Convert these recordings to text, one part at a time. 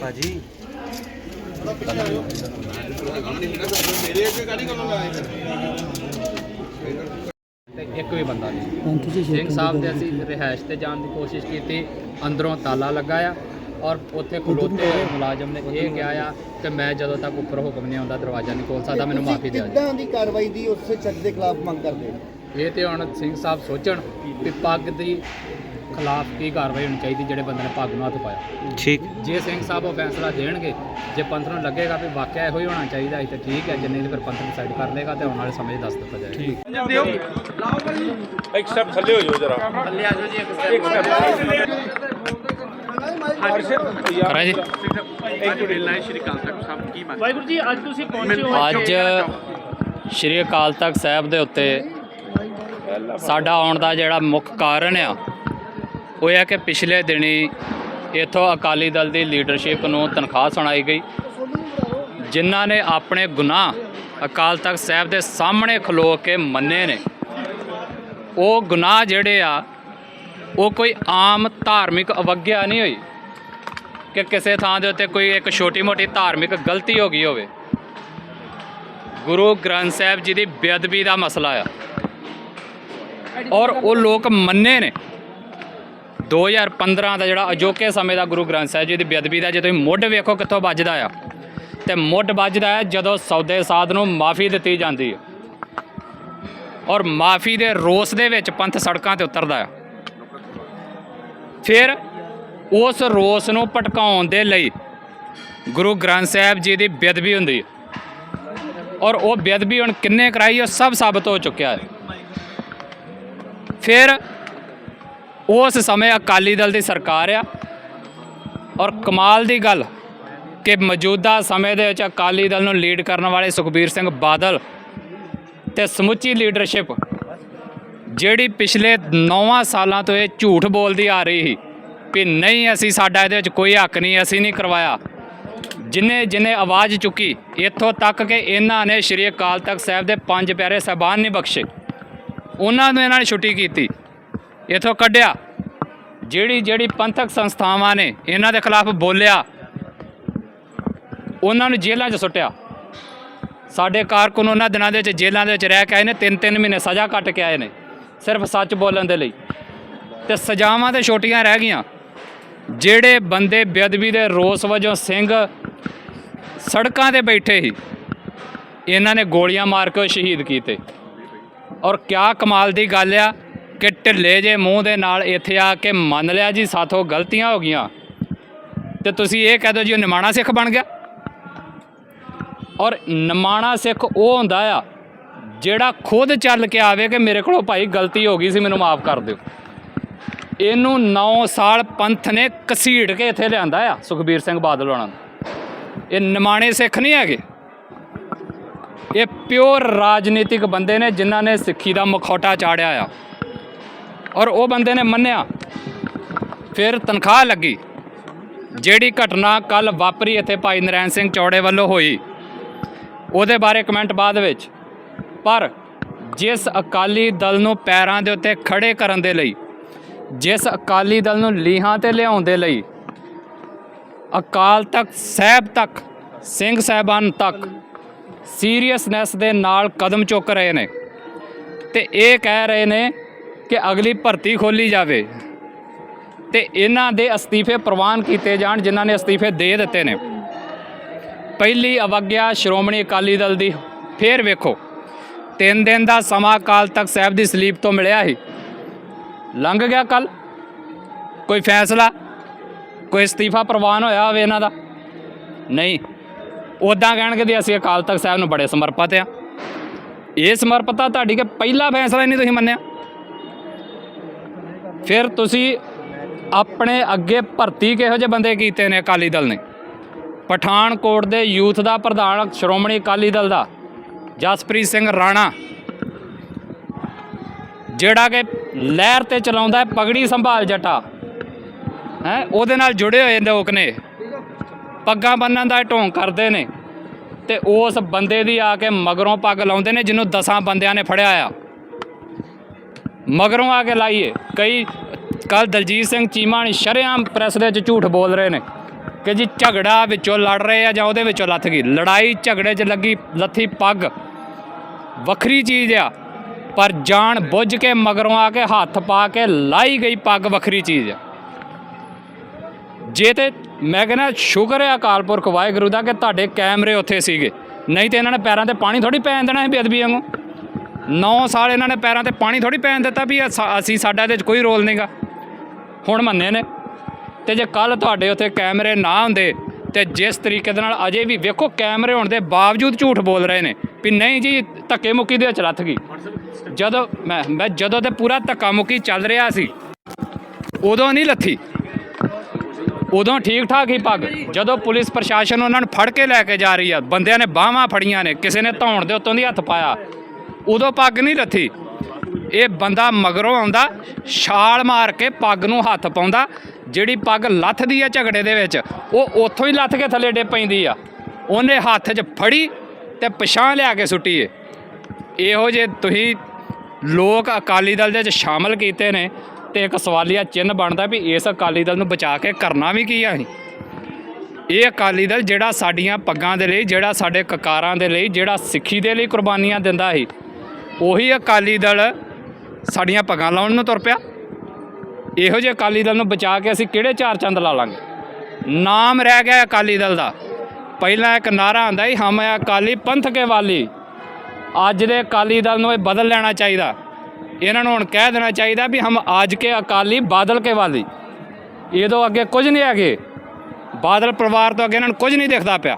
ਭਾਜੀ। ਤੇ ਇੱਕ ਵੀ ਬੰਦਾ ਨਹੀਂ। ਸਿੰਘ ਸਾਹਿਬ ਦੇ ਅਸੀਂ ਰਿਹਾਇਸ਼ ਤੇ ਜਾਣ ਦੀ ਕੋਸ਼ਿਸ਼ ਕੀਤੀ ਅੰਦਰੋਂ ਤਾਲਾ ਲੱਗਾ ਆ ਔਰ ਉੱਥੇ ਖਲੋਤੇ ਮੁਲਾਜ਼ਮ ਨੇ ਇਹ ਕਿਹਾ ਆ ਕਿ ਮੈਂ ਜਦੋਂ ਤੱਕ ਉੱਪਰ ਹੁਕਮ ਨਹੀਂ ਆਉਂਦਾ ਦਰਵਾਜ਼ਾ ਨਹੀਂ ਖੋਲ ਸਕਦਾ ਮੈਨੂੰ ਮਾਫੀ ਦਿਓ। ਜੀ ਕਿੱਦਾਂ ਦੀ ਕਾਰਵਾਈ ਦੀ ਉਸ ਸ਼ਖਸ ਦੇ ਖਿਲਾਫ ਮੰਗ ਕਰਦੇ ਇਹ ਤੇ ਹੁਣ ਸਿੰਘ ਸਾਹਿਬ ਸੋਚਣ ਕਿ ਪੱਗ ਦੀ ਖਿਲਾਫ ਕੀ ਕਾਰਵਾਈ ਹੋਣੀ ਚਾਹੀਦੀ ਜਿਹੜੇ ਬੰਦੇ ਨੇ ਪੱਗ ਨੂੰ ਹੱਥ ਪਾਇਆ? ਠੀਕ। ਜੇ ਸਿੰਘ ਸਾਹਿਬ ਉਹ ਫੈਸਲਾ ਦੇਣਗੇ ਜੇ ਪੰਥ ਨੂੰ ਲੱਗੇਗਾ ਵੀ ਵਾਕਿਆ ਇਹੋ ਹੀ ਹੋਣਾ ਚਾਹੀਦਾ ਹੈ ਤੇ ਠੀਕ ਹੈ ਜੇ ਨਹੀਂ ਤੇ ਫਿਰ ਪੰਥ ਡਿਸਾਈਡ ਕਰ ਲੇਗਾ ਤੇ ਆਉਣ ਵਾਲੇ ਸਮੇਂ 'ਚ ਦੱਸ ਦਿੱਤਾ ਜਾਏਗਾ। ਇੱਕ ਸਟੈਪ ਥੱਲੇ ਹੋ ਜਾਓ ਜਰਾ। ਥੱਲੇ ਆ ਜਾਓ ਜੀ ਇੱਕ ਕਰਾਂ ਜੀ। ਵਾਹਿਗੁਰੂ ਜੀ ਅੱਜ ਤੁਸੀਂ ਪਹੁੰਚੇ ਹੋ ਅੱਜ ਸ਼੍ਰੀ ਅਕਾਲ ਤਖਤ ਸਾਹਿਬ ਦੇ ਉੱਤੇ ਸਾਡਾ ਆਉਣ ਦਾ ਜਿਹੜਾ ਮੁੱਖ ਕਾਰਨ ਆ ਉਹ ਹੈ ਕਿ ਪਿਛਲੇ ਦਿਨੀ ਇਥੋਂ ਅਕਾਲੀ ਦਲ ਦੀ ਲੀਡਰਸ਼ਿਪ ਨੂੰ ਤਨਖਾਹ ਸੁਣਾਈ ਗਈ। ਜਿਨ੍ਹਾਂ ਨੇ ਆਪਣੇ ਗੁਨਾਹ ਅਕਾਲ ਤਖਤ ਸਾਹਿਬ ਦੇ ਸਾਹਮਣੇ ਖਲੋ ਕੇ ਮੰਨੇ ਨੇ। ਉਹ ਗੁਨਾਹ ਜਿਹੜੇ ਆ, ਉਹ ਕੋਈ ਆਮ ਧਾਰਮਿਕ ਅਵਗਿਆ ਨਹੀਂ ਹੋਈ ਕਿ ਕਿਸੇ ਥਾਂ ਦੇ ਉੱਤੇ ਕੋਈ ਇੱਕ ਛੋਟੀ-ਮੋਟੀ ਧਾਰਮਿਕ ਗਲਤੀ ਹੋ ਗਈ ਹੋਵੇ। ਗੁਰੂ ਗ੍ਰੰਥ ਸਾਹਿਬ ਜੀ ਦੀ ਬੇਅਦਬੀ ਦਾ ਮਸਲਾ ਆ। ਔਰ ਉਹ ਲੋਕ ਮੰਨੇ ਨੇ 2015 ਦਾ ਜਿਹੜਾ ਅਜੋਕੇ ਸਮੇਂ ਦਾ ਗੁਰੂ ਗ੍ਰੰਥ ਸਾਹਿਬ ਜੀ ਦੀ ਬੇਅਦਬੀ ਦਾ ਜੇ ਤੁਸੀਂ ਮੁੱਢ ਵੇਖੋ ਕਿੱਥੋਂ ਵੱਜਦਾ ਆ, ਤੇ ਮੁੱਢ ਵੱਜਦਾ ਹੈ ਜਦੋਂ ਸੌਦੇ ਸਾਧ ਨੂੰ ਮਾਫੀ ਦਿੱਤੀ ਜਾਂਦੀ ਹੈ। ਔਰ ਮਾਫੀ ਦੇ ਰੋਸ ਦੇ ਵਿੱਚ ਪੰਥ ਸੜਕਾਂ ਤੇ ਉਤਰਦਾ ਹੈ ਫਿਰ ਉਸ ਰੋਸ ਨੂੰ ਭਟਕਾਉਣ ਦੇ ਲਈ ਗੁਰੂ ਗ੍ਰੰਥ ਸਾਹਿਬ ਜੀ ਦੀ ਬੇਅਦਬੀ ਹੁੰਦੀ ਹੈ। ਔਰ ਉਹ ਬੇਅਦਬੀ ਹੁਣ ਕਿੰਨੇ ਕਰਾਈ, ਉਹ ਸਭ ਸਾਬਤ ਹੋ ਚੁੱਕਿਆ ਹੈ। ਫਿਰ ਉਸ ਸਮੇਂ ਅਕਾਲੀ ਦਲ ਦੀ ਸਰਕਾਰ ਆ। ਔਰ ਕਮਾਲ ਦੀ ਗੱਲ ਕਿ ਮੌਜੂਦਾ ਸਮੇਂ ਦੇ ਵਿੱਚ ਅਕਾਲੀ ਦਲ ਨੂੰ ਲੀਡ ਕਰਨ ਵਾਲੇ ਸੁਖਬੀਰ ਸਿੰਘ ਬਾਦਲ ਤੇ ਸਮੁੱਚੀ ਲੀਡਰਸ਼ਿਪ ਜਿਹੜੀ ਪਿਛਲੇ 9 ਸਾਲਾਂ ਤੋਂ ਇਹ ਝੂਠ ਬੋਲਦੀ ਆ ਰਹੀ ਸੀ ਕਿ ਨਹੀਂ, ਅਸੀਂ ਸਾਡਾ ਇਹਦੇ ਵਿੱਚ ਕੋਈ ਹੱਕ ਨਹੀਂ, ਅਸੀਂ ਨਹੀਂ ਕਰਵਾਇਆ। ਜਿਨੇ ਜਿਨੇ ਆਵਾਜ਼ ਚੁੱਕੀ, ਇੱਥੋਂ ਤੱਕ ਕਿ ਇਹਨਾਂ ਨੇ ਸ਼੍ਰੀ ਅਕਾਲ ਤਖਤ ਸਾਹਿਬ ਦੇ ਪੰਜ ਪਿਆਰੇ ਸਾਹਿਬਾਨ ਨਹੀਂ ਬਖਸ਼ੇ। ਉਹਨਾਂ ਨੂੰ ਇਹਨਾਂ ਨੇ ਛੁੱਟੀ ਕੀਤੀ। ਇੱਥੋਂ ਕੱਢਿਆ। ਜਿਹੜੀ ਜਿਹੜੀ ਪੰਥਕ ਸੰਸਥਾਵਾਂ ਨੇ ਇਹਨਾਂ ਦੇ ਖਿਲਾਫ ਬੋਲਿਆ, ਉਹਨਾਂ ਨੂੰ ਜੇਲ੍ਹਾਂ 'ਚ ਸੁੱਟਿਆ। ਸਾਡੇ ਕਾਰਕੁਨ ਉਹਨਾਂ ਦਿਨਾਂ ਦੇ ਵਿੱਚ ਜੇਲ੍ਹਾਂ ਦੇ ਵਿੱਚ ਰਹਿ ਕੇ ਆਏ ਨੇ ਤਿੰਨ ਤਿੰਨ ਮਹੀਨੇ ਸਜ਼ਾ ਕੱਟ ਕੇ ਆਏ ਨੇ, ਸਿਰਫ ਸੱਚ ਬੋਲਣ ਦੇ ਲਈ। ਤੇ ਸਜ਼ਾਵਾਂ ਤੇ ਛੋਟੀਆਂ ਰਹਿ ਗਈਆਂ। ਜਿਹੜੇ ਬੰਦੇ ਬੇਅਦਬੀ ਦੇ ਰੋਸ ਵਜੋਂ ਸਿੰਘ ਸੜਕਾਂ ਤੇ ਬੈਠੇ ਸੀ, ਇਹਨਾਂ ਨੇ ਗੋਲੀਆਂ ਮਾਰ ਕੇ ਸ਼ਹੀਦ ਕੀਤੇ। ਔਰ ਕਿਆ ਕਮਾਲ ਦੀ ਗੱਲ ਆ ਕਿ ਢਿੱਲੇ ਜੇ ਮੂੰਹ ਦੇ ਨਾਲ, ਇੱਥੇ ਆ ਕੇ ਮੰਨ ਲਿਆ ਜੀ, ਸਾਥੋਂ ਗਲਤੀਆਂ ਹੋ ਗਈਆਂ। ਤੇ ਤੁਸੀਂ ਇਹ ਕਹਿ ਦਿਓ ਜੀ, ਉਹ ਨਿਮਾਣਾ ਸਿੱਖ ਬਣ ਗਿਆ। ਔਰ ਨਿਮਾਣਾ ਸਿੱਖ ਉਹ ਹੁੰਦਾ ਆ, ਜਿਹੜਾ ਖੁਦ ਚੱਲ ਕੇ ਆਵੇ ਕਿ ਮੇਰੇ ਕੋਲੋਂ ਭਾਈ ਗਲਤੀ ਹੋ ਗਈ ਸੀ, ਮੈਨੂੰ ਮਾਫ ਕਰ ਦਿਓ। ਇਹਨੂੰ 9 ਸਾਲ ਪੰਥ ਨੇ ਕਸੀੜ ਕੇ ਇੱਥੇ ਲਿਆਂਦਾ ਆ, ਸੁਖਬੀਰ ਸਿੰਘ ਬਾਦਲ ਹੋਣਾ ਨੂੰ। ਇਹ ਨਿਮਾਣੇ ਸਿੱਖ ਨਹੀਂ ਹੈਗੇ। ਇਹ ਪਿਓਰ ਰਾਜਨੀਤਿਕ ਬੰਦੇ ਨੇ ਜਿਨ੍ਹਾਂ ਨੇ ਸਿੱਖੀ ਦਾ ਮਖੌਟਾ ਚਾੜਿਆ ਆ। ਔਰ ਉਹ ਬੰਦੇ ਨੇ ਮੰਨਿਆ। ਫਿਰ ਤਨਖਾਹ ਲੱਗੀ। ਜਿਹੜੀ ਘਟਨਾ ਕੱਲ ਵਾਪਰੀ ਇੱਥੇ ਭਾਈ ਨਰੈਣ ਸਿੰਘ ਚੌੜੇ ਵੱਲੋਂ ਹੋਈ। ਉਹਦੇ ਬਾਰੇ ਕਮੈਂਟ ਬਾਅਦ ਵਿੱਚ। ਪਰ ਜਿਸ ਅਕਾਲੀ ਦਲ ਨੂੰ ਪੈਰਾਂ ਦੇ ਉੱਤੇ ਖੜੇ ਕਰਨ ਦੇ ਲਈ, ਜਿਸ ਅਕਾਲੀ ਦਲ ਨੂੰ ਲੀਹਾਂ ਤੇ ਲਿਆਉਣ ਦੇ ਲਈ, ਅਕਾਲ ਤਖਤ ਸਾਹਿਬ ਤੱਕ, ਸਿੰਘ ਸਾਹਿਬਾਨ ਤੱਕ ਸੀਰੀਅਸਨੈਸ ਦੇ ਨਾਲ ਕਦਮ ਚੁੱਕ ਰਹੇ ਨੇ। ਤੇ ਇਹ ਕਹਿ ਰਹੇ ਨੇ ਕਿ ਅਗਲੀ ਭਰਤੀ ਖੋਲੀ ਜਾਵੇ ਤੇ ਇਹਨਾਂ ਦੇ ਅਸਤੀਫੇ ਪ੍ਰਵਾਨ ਕੀਤੇ ਜਾਣ, ਜਿਨ੍ਹਾਂ ਨੇ ਅਸਤੀਫੇ ਦੇ ਦਿੱਤੇ ਨੇ। ਪਹਿਲੀ ਅਵਗਿਆ ਸ਼੍ਰੋਮਣੀ ਅਕਾਲੀ ਦਲ ਦੀ, ਫੇਰ ਵੇਖੋ, ਤਿੰਨ ਦਿਨ ਦਾ ਸਮਾਂ ਅਕਾਲ ਤਖਤ ਸਾਹਿਬ ਦੀ ਸਲੀਪ ਤੋਂ ਮਿਲਿਆ ਸੀ। ਲੰਘ ਗਿਆ ਕੱਲ ਕੋਈ ਫੈਸਲਾ, ਕੋਈ ਅਸਤੀਫਾ ਪ੍ਰਵਾਨ ਹੋਇਆ ਹੋਵੇ ਇਹਨਾਂ ਦਾ? ਨਹੀਂ। ਉਦਾਂ ਕਹਿਣਗੇ ਵੀ ਅਸੀਂ ਅਕਾਲ ਤਖਤ ਸਾਹਿਬ ਨੂੰ ਬੜੇ ਸਮਰਪਿਤ ਆ ਇਹ ਸਮਰਪਿਤਤਾ ਤੁਹਾਡੀ ਕਿ ਪਹਿਲਾ ਫੈਸਲਾ ਹੀ ਨਹੀਂ ਤੁਸੀਂ ਮੰਨਿਆ? ਫਿਰ ਤੁਸੀਂ ਆਪਣੇ ਅੱਗੇ ਭਰਤੀ ਕਿਹੋ ਜਿਹੇ ਬੰਦੇ ਕੀਤੇ ਨੇ ਅਕਾਲੀ ਦਲ ਨੇ? ਪਠਾਨਕੋਟ ਦੇ ਯੂਥ ਦਾ ਪ੍ਰਧਾਨ ਸ਼੍ਰੋਮਣੀ ਅਕਾਲੀ ਦਲ ਦਾ, ਜਸਪ੍ਰੀਤ ਸਿੰਘ ਰਾਣਾ, ਜਿਹੜਾ ਕਿ ਲਹਿਰ ਤੇ ਚਲਾਉਂਦਾ ਹੈ, ਪਗੜੀ ਸੰਭਾਲ ਜਟਾ, ਹੈ, ਉਹਦੇ ਨਾਲ ਜੁੜੇ ਹੋਏ ਲੋਕ ਨੇ। ਪੱਗਾਂ ਬੰਨਣ ਦਾ ਢੋਂਗ ਕਰਦੇ ਨੇ ਤੇ ਉਸ ਬੰਦੇ ਦੀ ਆ ਕੇ ਮਗਰੋਂ ਪੱਗ ਲਾਉਂਦੇ ਨੇ, ਜਿਹਨੂੰ ਦਸਾਂ ਬੰਦਿਆਂ ਨੇ ਫੜਿਆ ਆ। ਮਗਰੋਂ ਆ ਕੇ ਲਾਈਏ। ਕਈ ਕੱਲ ਦਲਜੀਤ ਸਿੰਘ ਚੀਮਾ ਨੇ ਸ਼ਰੇਆਮ ਪ੍ਰੈਸ ਦੇ ਵਿੱਚ ਝੂਠ ਬੋਲ ਰਹੇ ਨੇ ਕਿ ਜੀ ਝਗੜਾ ਵਿੱਚੋਂ ਲੜ ਰਹੇ ਆ ਜਾਂ ਉਹਦੇ ਵਿੱਚੋਂ ਲੱਥ ਗਈ। ਲੜਾਈ ਝਗੜੇ 'ਚ ਲੱਗੀ, ਲੱਥੀ ਪੱਗ। ਵੱਖਰੀ ਚੀਜ਼ ਆ, ਪਰ ਜਾਣ ਬੁੱਝ ਕੇ ਮਗਰੋਂ ਆ ਕੇ ਹੱਥ ਪਾ ਕੇ ਲਾਈ ਗਈ ਪੱਗ ਵੱਖਰੀ ਚੀਜ਼ ਆ। ਜੇ ਤੇ ਮੈਂ ਕਹਿੰਦਾ ਸ਼ੁਕਰ ਹੈ ਅਕਾਲ ਪੁਰਖ ਵਾਹਿਗੁਰੂ ਦਾ ਕਿ ਤੁਹਾਡੇ ਕੈਮਰੇ ਉੱਥੇ ਸੀਗੇ। ਨਹੀਂ ਤੇ ਇਹਨਾਂ ਨੇ ਪੈਰਾਂ ਤੇ ਪਾਣੀ ਥੋੜੀ ਪੈਣ ਦੇਣਾ ਸੀ ਬੇਅਦਬੀ ਵਾਂਗੂ। 9 ਸਾਲ ਇਹਨਾਂ ਨੇ ਪੈਰਾਂ ਤੇ ਪਾਣੀ ਥੋੜੀ ਪੈਣ ਦਿੱਤਾ ਵੀ ਸਾ- ਅਸੀਂ ਸਾਡਾ ਇਹਦੇ 'ਚ ਕੋਈ ਰੋਲ ਨਹੀਂਗਾ ਹੁਣ ਮੰਨੇ ਨੇ। ਤੇ ਜੇ ਕੱਲ ਤੁਹਾਡੇ ਉੱਥੇ ਕੈਮਰੇ ਨਾ ਹੁੰਦੇ ਤੇ ਜਿਸ ਤਰੀਕੇ ਦੇ ਨਾਲ ਅਜੇ ਵੀ ਵੇਖੋ ਕੈਮਰੇ ਹੋਣ ਦੇ ਬਾਵਜੂਦ ਝੂਠ ਬੋਲ ਰਹੇ ਨੇ ਵੀ ਨਹੀਂ ਜੀ, ਧੱਕੇ ਮੁੱਕੀ ਦੇ ਵਿੱਚ ਰੱਥ ਗਈ। ਜਦੋਂ ਮੈਂ ਮੈਂ ਜਦੋਂ ਤੇ ਪੂਰਾ ਧੱਕਾ ਮੁੱਕੀ ਚੱਲ ਰਿਹਾ ਸੀ, ਉਦੋਂ ਨਹੀਂ ਲੱਥੀ। ਉਦੋਂ ਠੀਕ ਠਾਕ ਹੀ ਪੱਗ। ਜਦੋਂ ਪੁਲਿਸ ਪ੍ਰਸ਼ਾਸਨ ਉਹਨਾਂ ਨੂੰ ਫੜ ਕੇ ਲੈ ਕੇ ਜਾ ਰਹੀ ਆ, ਬੰਦਿਆਂ ਨੇ ਬਾਹਾਂ ਫੜੀਆਂ ਨੇ, ਕਿਸੇ ਨੇ ਧੌਣ ਦੇ ਉੱਤੋਂ ਦੀ ਹੱਥ ਪਾਇਆ। ਉਦੋਂ ਪੱਗ ਨਹੀਂ ਲੱਥੀ ਇਹ ਬੰਦਾ ਮਗਰੋਂ ਆਉਂਦਾ, ਛਾਲ ਮਾਰ ਕੇ ਪੱਗ ਨੂੰ ਹੱਥ ਪਾਉਂਦਾ, ਜਿਹੜੀ ਪੱਗ ਲੱਥਦੀ ਆ ਝਗੜੇ ਦੇ ਵਿੱਚ, ਉਹ ਉੱਥੋਂ ਹੀ ਲੱਥ ਕੇ ਥੱਲੇ ਡੇ ਪੈਂਦੀ ਆ। ਉਹਨੇ ਹੱਥ 'ਚ ਫੜੀ ਤੇ ਪਛਾਣ ਲਿਆ ਕੇ ਸੁੱਟੀ ਏ। ਇਹੋ ਜੇ ਤੁਸੀਂ ਲੋਕ ਅਕਾਲੀ ਦਲ ਦੇ ਵਿੱਚ ਸ਼ਾਮਲ ਕੀਤੇ ਨੇ ਤੇ ਇੱਕ ਸਵਾਲੀਆ ਚਿੰਨ੍ਹ ਬਣਦਾ ਵੀ ਇਸ ਅਕਾਲੀ ਦਲ ਨੂੰ ਬਚਾ ਕੇ ਕਰਨਾ ਵੀ ਕੀ ਆ ਅਸੀਂ? ਇਹ ਅਕਾਲੀ ਦਲ ਜਿਹੜਾ ਸਾਡੀਆਂ ਪੱਗਾਂ ਦੇ ਲਈ, ਜਿਹੜਾ ਸਾਡੇ ਕਕਾਰਾਂ ਦੇ ਲਈ, ਜਿਹੜਾ ਸਿੱਖੀ ਦੇ ਲਈ ਕੁਰਬਾਨੀਆਂ ਦਿੰਦਾ ਸੀ ਉਹੀ ਅਕਾਲੀ ਦਲ ਸਾਡੀਆਂ ਪੱਗਾਂ ਲਾਉਣ ਨੂੰ ਤੁਰ ਪਿਆ। ਇਹੋ ਜਿਹੇ ਅਕਾਲੀ ਦਲ ਨੂੰ ਬਚਾ ਕੇ ਅਸੀਂ ਕਿਹੜੇ ਚਾਰ ਚੰਦ ਲਾ ਲਾਂਗੇ? ਨਾਮ ਰਹਿ ਗਿਆ ਅਕਾਲੀ ਦਲ ਦਾ। ਪਹਿਲਾਂ ਇੱਕ ਨਾਰਾ ਆਂਦਾ ਸੀ, ਹਮ ਹੈ ਅਕਾਲੀ ਪੰਥ ਕੇ ਵਾਲੀ। ਅੱਜ ਦੇ ਅਕਾਲੀ ਦਲ ਨੂੰ ਇਹ ਬਦਲ ਲੈਣਾ ਚਾਹੀਦਾ। ਇਹਨਾਂ ਨੂੰ ਹੁਣ ਕਹਿ ਦੇਣਾ ਚਾਹੀਦਾ ਵੀ ਹਮ ਅੱਜ ਕੇ ਅਕਾਲੀ ਬਾਦਲ ਕੇ ਵਾਲੀ। ਇਹਦੋਂ ਅੱਗੇ ਕੁਝ ਨਹੀਂ ਹੈਗੇ। ਬਾਦਲ ਪਰਿਵਾਰ ਤੋਂ ਅੱਗੇ ਇਹਨਾਂ ਨੂੰ ਕੁਝ ਨਹੀਂ ਦਿਖਦਾ ਪਿਆ।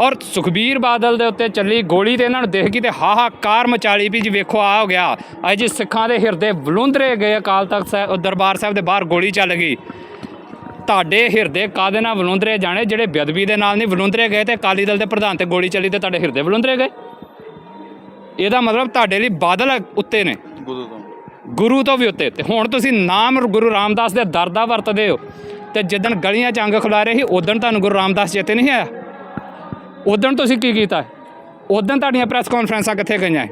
ਔਰ ਸੁਖਬੀਰ ਬਾਦਲ ਦੇ ਉੱਤੇ ਚੱਲੀ ਗੋਲੀ ਤੇ ਇਹਨਾਂ ਨੂੰ ਦੇਖ ਗਈ ਤੇ ਹਾਹਾਕਾਰ ਮਚਾਲੀ ਵੀ ਜੀ ਵੇਖੋ ਆ ਹੋ ਗਿਆ। ਅੱਜ ਸਿੱਖਾਂ ਦੇ ਹਿਰਦੇ ਵਲੁੰਦਰੇ ਗਏ ਅਕਾਲ ਤਖਤ ਸਾਹਿਬ ਦਰਬਾਰ ਸਾਹਿਬ ਦੇ ਬਾਹਰ ਗੋਲੀ ਚੱਲ ਗਈ। ਤੁਹਾਡੇ ਹਿਰਦੇ ਕਾਦੇ ਨਾਲ ਵਲੁੰਦਰੇ ਜਾਣੇ? ਜਿਹੜੇ ਬੇਅਦਬੀ ਦੇ ਨਾਲ ਨਹੀਂ ਵਲੁੰਦਰੇ ਗਏ ਤੇ ਅਕਾਲੀ ਦਲ ਦੇ ਪ੍ਰਧਾਨ ਤੇ ਗੋਲੀ ਚੱਲੀ ਤੇ ਤੁਹਾਡੇ ਹਿਰਦੇ ਵਲੁੰਦਰੇ ਗਏ? ਇਹਦਾ ਮਤਲਬ ਤੁਹਾਡੇ ਲਈ ਬਾਦਲ ਉੱਤੇ ਨੇ। ਗੁਰੂ ਤੋਂ ਵੀ ਉੱਤੇ। ਤੇ ਹੁਣ ਤੁਸੀਂ ਨਾਮ ਗੁਰੂ ਰਾਮਦਾਸ ਦੇ ਦਰ ਦਾ ਵਰਤਦੇ ਹੋ। ਤੇ ਜਿੱਦਣ ਗਲੀਆਂ 'ਚ ਅੰਗ ਖਿਲਾ ਰਹੇ ਸੀ ਉਦੋਂ ਤੁਹਾਨੂੰ ਗੁਰੂ ਰਾਮਦਾਸ ਚੇਤੇ ਨਹੀਂ ਆਇਆ? ਉਦੋਂ ਤੁਸੀਂ ਕੀ ਕੀਤਾ? ਉਦੋਂ ਤੁਹਾਡੀਆਂ ਪ੍ਰੈਸ ਕਾਨਫਰੰਸਾਂ ਕਿੱਥੇ ਗਈਆਂ?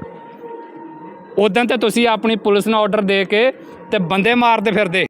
ਉਦੋਂ ਤੇ ਤੁਸੀਂ ਆਪਣੀ ਪੁਲਿਸ ਨੂੰ ਆਰਡਰ ਦੇ ਕੇ ਤੇ ਬੰਦੇ ਮਾਰਦੇ ਫਿਰਦੇ।